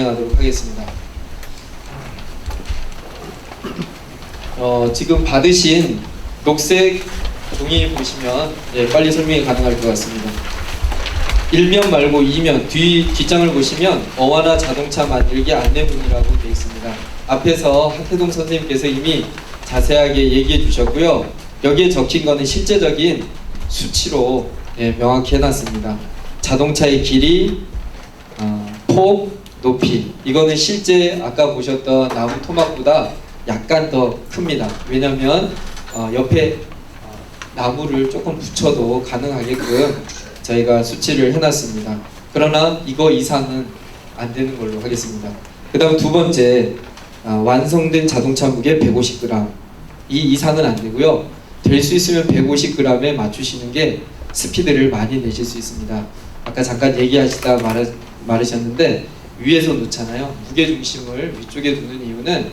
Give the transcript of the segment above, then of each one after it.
진행하도록 하겠습니다. 어, 지금 받으신 녹색 종이 보시면 예, 빨리 설명이 가능할 것 같습니다. 1면 말고 2면 뒤 뒷장을 보시면 어와나 자동차 만들기 안내문이라고 되어 있습니다. 앞에서 하태동 선생님께서 이미 자세하게 얘기해 주셨고요. 여기에 적힌 거는 실제적인 수치로 예, 명확히 해놨습니다. 자동차의 길이, 어, 폭, 높이 이거는 실제 아까 보셨던 나무 토막보다 약간 더 큽니다. 왜냐하면 어, 옆에 어, 나무를 조금 붙여도 가능하게끔 저희가 수치를 해놨습니다. 그러나 이거 이상은 안 되는 걸로 하겠습니다. 그 다음 두 번째 어, 완성된 자동차 무게 150g 이 이상은 안 되고요. 될 수 있으면 150g에 맞추시는 게 스피드를 많이 내실 수 있습니다. 아까 잠깐 얘기하시다 말하, 말하셨는데 위에서 놓잖아요. 무게 중심을 위쪽에 두는 이유는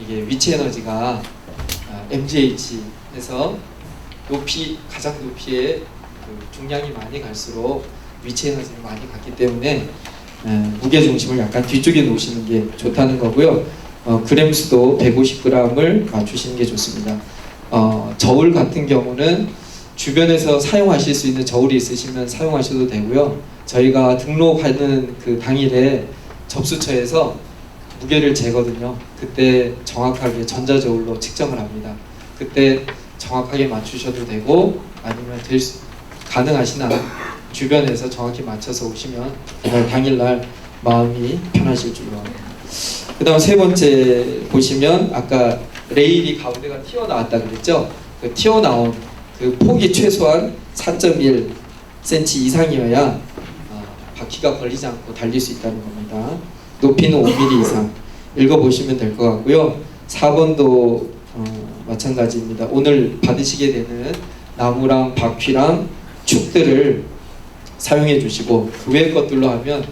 이게 위치 에너지가 아, MGH에서 높이 가장 높이에 그 중량이 많이 갈수록 위치 에너지를 많이 갔기 때문에 에, 무게 중심을 약간 뒤쪽에 놓으시는 게 좋다는 거고요. 어, 그램 수도 150g을 맞추시는 게 좋습니다. 어, 저울 같은 경우는 주변에서 사용하실 수 있는 저울이 있으시면 사용하셔도 되고요. 저희가 등록하는 그 당일에 접수처에서 무게를 재거든요. 그때 정확하게 전자저울로 측정을 합니다. 그때 정확하게 맞추셔도 되고 아니면 될 수, 가능하신 한 주변에서 정확히 맞춰서 오시면 그날 당일날 마음이 편하실 줄로 압니다. 그다음 세 번째 보시면 아까 레일이 가운데가 튀어나왔다 그랬죠? 그 튀어나온 그 폭이 최소한 4.1cm 이상이어야 어, 바퀴가 걸리지 않고 달릴 수 있다는 겁니다. 높이는 5mm 이상 읽어보시면 될 것 같고요. 4번도 어, 마찬가지입니다. 오늘 받으시게 되는 나무랑 바퀴랑 축들을 사용해 주시고 그 외의 것들로 하면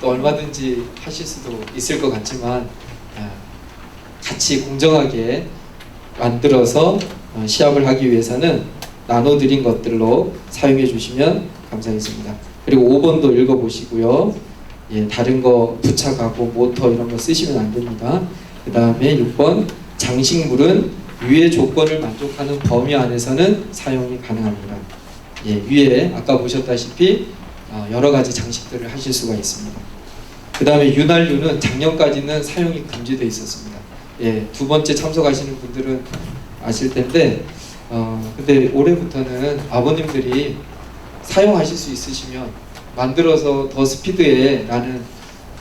또 얼마든지 하실 수도 있을 것 같지만 아, 같이 공정하게 만들어서 어, 시합을 하기 위해서는 나눠드린 것들로 사용해 주시면 감사하겠습니다. 그리고 5번도 읽어보시고요. 예, 다른 거 부착하고 모터 이런 거 쓰시면 안 됩니다. 그 다음에 6번 장식물은 위의 조건을 만족하는 범위 안에서는 사용이 가능합니다. 예, 위에 아까 보셨다시피 어, 여러 가지 장식들을 하실 수가 있습니다. 그 다음에 윤활유는 작년까지는 사용이 금지되어 있었습니다. 예, 두 번째 참석하시는 분들은 아실 텐데, 어, 근데 올해부터는 아버님들이 사용하실 수 있으시면 만들어서 더 스피드에 나는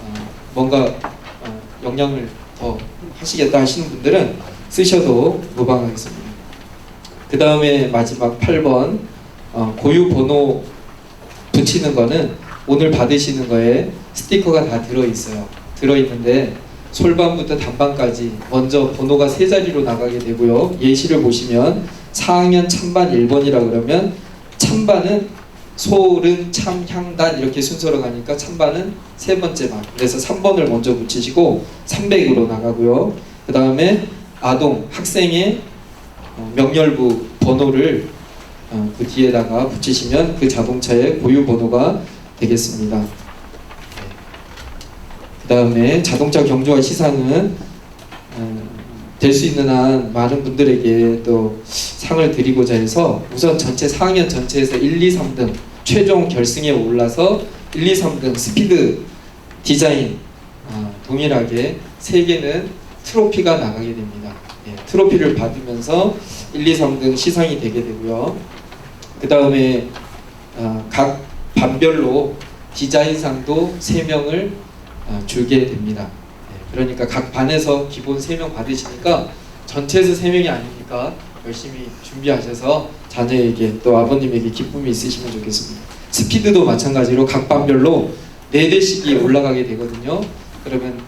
어, 뭔가 어, 영향을 더 하시겠다 하시는 분들은 쓰셔도 무방하겠습니다. 그 다음에 마지막 8번 어, 고유 번호 붙이는 거는 오늘 받으시는 거에 스티커가 다 들어 있어요. 들어 있는데 솔반부터 단반까지 먼저 번호가 세 자리로 나가게 되고요. 예시를 보시면 4학년 찬반 1번이라 그러면 찬반은 소른 참향단 이렇게 순서로 가니까 찬반은 세 번째 반. 그래서 3번을 먼저 붙이시고 300으로 나가고요. 그 다음에 아동 학생의 어, 명렬부 번호를 어, 그 뒤에다가 붙이시면 그 자동차의 고유 번호가 되겠습니다. 그 다음에 자동차 경주와 시상은 될 수 있는 한 많은 분들에게 또 상을 드리고자 해서 우선 전체 4학년 전체에서 1, 2, 3등 최종 결승에 올라서 1, 2, 3등 스피드 디자인 어, 동일하게 세 개는 트로피가 나가게 됩니다. 예, 트로피를 받으면서 1, 2, 3등 시상이 되게 되고요. 그 다음에 어, 각 반별로 디자인상도 3명을 어, 주게 됩니다. 예, 그러니까 각 반에서 기본 3명 받으시니까 전체에서 3명이 아니니까 열심히 준비하셔서 자녀에게 또 아버님에게 기쁨이 있으시면 좋겠습니다. 스피드도 마찬가지로 각 반별로 4대씩이 올라가게 되거든요. 그러면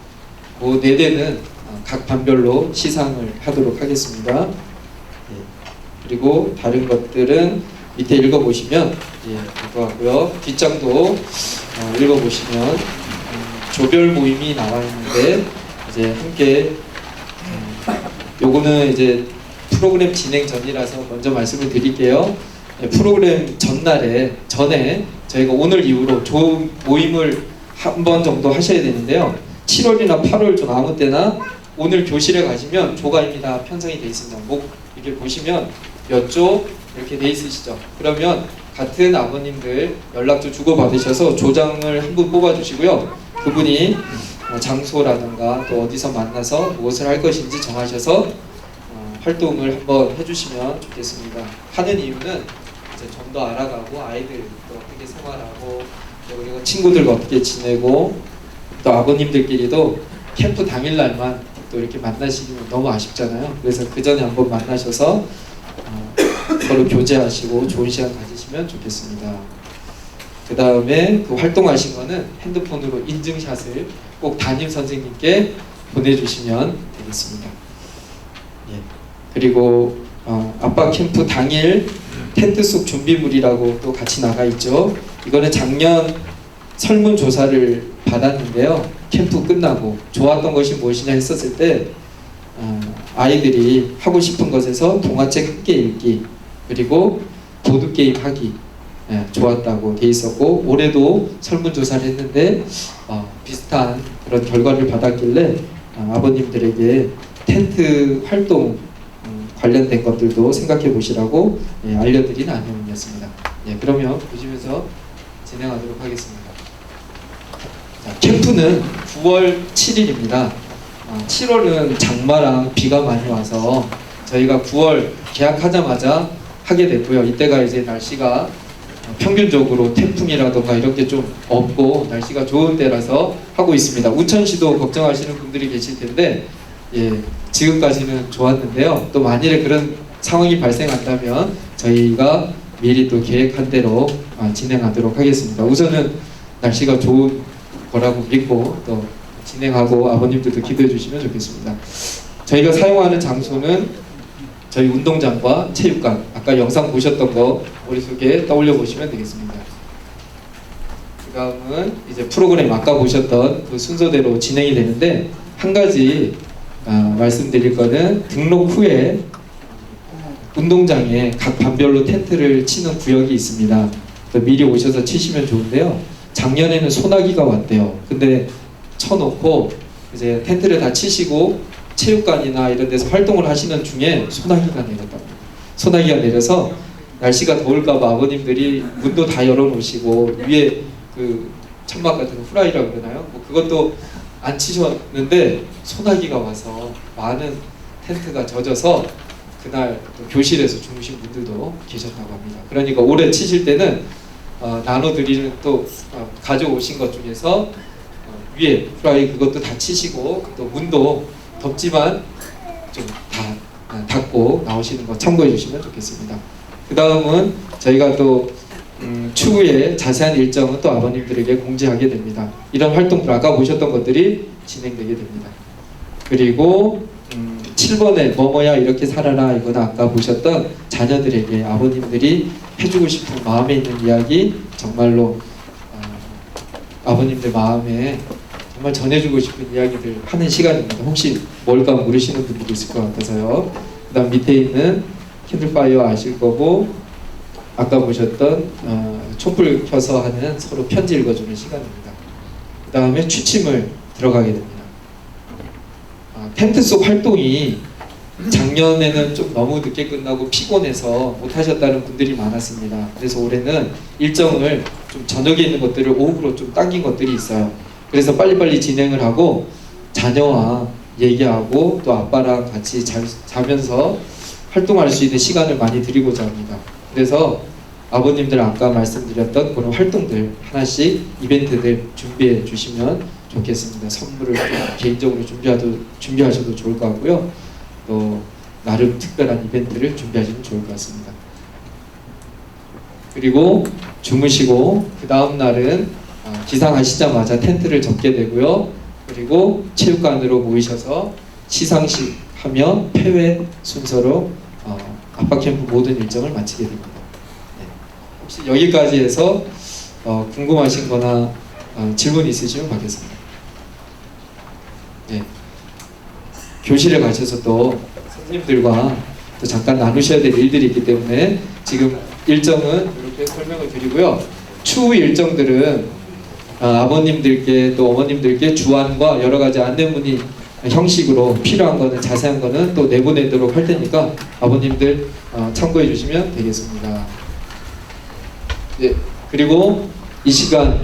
그 4대는 어, 각 반별로 시상을 하도록 하겠습니다. 예, 그리고 다른 것들은 밑에 읽어보시면 예, 될것 같고요. 뒷장도 어, 읽어보시면 음, 조별 모임이 나와 있는데 이제 함께 음, 요거는 이제 프로그램 진행 전이라서 먼저 말씀을 드릴게요. 예, 프로그램 전날에 전에 저희가 오늘 이후로 조 모임을 한 번 정도 하셔야 되는데요. 7월이나 8월 중 아무 때나 오늘 교실에 가시면 조가입니다 편성이 돼 있습니다. 목 이렇게 보시면 몇 조 이렇게 돼 있으시죠. 그러면 같은 아버님들 연락처 주고 받으셔서 조장을 한 분 뽑아 주시고요. 그분이 어, 장소라든가 또 어디서 만나서 무엇을 할 것인지 정하셔서 어, 활동을 한번 해주시면 좋겠습니다. 하는 이유는 이제 좀 더 알아가고 아이들 또 어떻게 생활하고 또 그리고 친구들과 어떻게 지내고 또 아버님들끼리도 캠프 당일날만 또 이렇게 만나시면 너무 아쉽잖아요. 그래서 그 전에 한번 만나셔서 어, 서로 교제하시고 좋은 시간 가지시면 좋겠습니다. 그 다음에 그 활동하신 거는 핸드폰으로 인증샷을 꼭 담임 선생님께 보내주시면 되겠습니다. 예. 그리고 어, 아빠 캠프 당일 텐트 속 준비물이라고 또 같이 나가 있죠. 이거는 작년 설문조사를 받았는데요. 캠프 끝나고 좋았던 것이 무엇이냐 했었을 때 어, 아이들이 하고 싶은 것에서 동화책 함께 읽기 그리고 보드 게임 하기 예, 좋았다고 돼 있었고 올해도 설문조사를 했는데 어, 비슷한 그런 결과를 받았길래 어, 아버님들에게 텐트 활동 음, 관련된 것들도 생각해 보시라고 예, 알려드린 안내문이었습니다. 예, 그러면 보시면서 진행하도록 하겠습니다. 자, 캠프는 9월 7일입니다. 7월은 장마랑 비가 많이 와서 저희가 9월 계약하자마자 하게 됐고요. 이때가 이제 날씨가 어, 평균적으로 태풍이라던가 이런 게 좀 없고 날씨가 좋은 때라서 하고 있습니다. 우천시도 걱정하시는 분들이 계실 텐데 예, 지금까지는 좋았는데요. 또 만일에 그런 상황이 발생한다면 저희가 미리 또 계획한 대로 아, 진행하도록 하겠습니다. 우선은 날씨가 좋은 거라고 믿고 또 진행하고 아버님들도 기도해 주시면 좋겠습니다. 저희가 사용하는 장소는 저희 운동장과 체육관 아까 영상 보셨던 거 머릿속에 떠올려 보시면 되겠습니다. 그 다음은 이제 프로그램 아까 보셨던 그 순서대로 진행이 되는데 한 가지 아, 말씀드릴 거는 등록 후에 운동장에 각 반별로 텐트를 치는 구역이 있습니다. 미리 오셔서 치시면 좋은데요. 작년에는 소나기가 왔대요. 근데 쳐놓고 이제 텐트를 다 치시고 체육관이나 이런 데서 활동을 하시는 중에 소나기가 내렸다고. 소나기가 내려서 날씨가 더울까봐 아버님들이 문도 다 열어놓으시고 위에 그 천막 같은 후라이라고 그러나요? 뭐 그것도 안 치셨는데 소나기가 와서 많은 텐트가 젖어서 그날 또 교실에서 주무신 분들도 계셨다고 합니다. 그러니까 올해 치실 때는 어, 나눠드리는 또 어, 가져오신 것 중에서 어, 위에 프라이 그것도 다 치시고 또 문도 덥지만 좀 다 닫고 나오시는 거 참고해 주시면 좋겠습니다. 그 다음은 저희가 또 음, 추후에 자세한 일정은 또 아버님들에게 공지하게 됩니다. 이런 활동들 아까 보셨던 것들이 진행되게 됩니다. 그리고 음, 7번에 뭐뭐야 이렇게 살아라 이거는 아까 보셨던 자녀들에게 아버님들이 해주고 싶은 마음에 있는 이야기 정말로 어, 아버님들 마음에 정말 전해주고 싶은 이야기들 하는 시간입니다. 혹시 뭘까 모르시는 분들이 있을 것 같아서요. 그 다음 밑에 있는 캔들파이어 아실 거고 아까 보셨던 어, 촛불 켜서 하는 서로 편지 읽어주는 시간입니다. 그 다음에 취침을 들어가게 됩니다. 아, 텐트 속 활동이 작년에는 좀 너무 늦게 끝나고 피곤해서 못 하셨다는 분들이 많았습니다. 그래서 올해는 일정을 좀 저녁에 있는 것들을 오후로 좀 당긴 것들이 있어요. 그래서 빨리빨리 진행을 하고 자녀와 얘기하고 또 아빠랑 같이 자, 자면서 활동할 수 있는 시간을 많이 드리고자 합니다. 그래서 아버님들 아까 말씀드렸던 그런 활동들 하나씩 이벤트들 준비해 주시면 좋겠습니다. 선물을 좀 개인적으로 준비하도, 준비하셔도 좋을 것 같고요. 또 나름 특별한 이벤트를 준비하시면 좋을 것 같습니다. 그리고 주무시고 그 다음 날은 어, 기상하시자마자 텐트를 접게 되고요. 그리고 체육관으로 모이셔서 시상식 하며 폐회 순서로 어, 아빠 캠프 모든 일정을 마치게 됩니다. 네. 혹시 여기까지 해서 어, 궁금하신 거나 어, 질문 있으시면 받겠습니다. 네. 교실에 가셔서 또 선생님들과 또 잠깐 나누셔야 될 일들이 있기 때문에 지금 일정은 이렇게 설명을 드리고요. 추후 일정들은 아, 아버님들께 또 어머님들께 주안과 여러 가지 안내문이 형식으로 필요한 거는 자세한 거는 또 내보내도록 할 테니까 아버님들 어, 참고해 주시면 되겠습니다. 네, 그리고 이 시간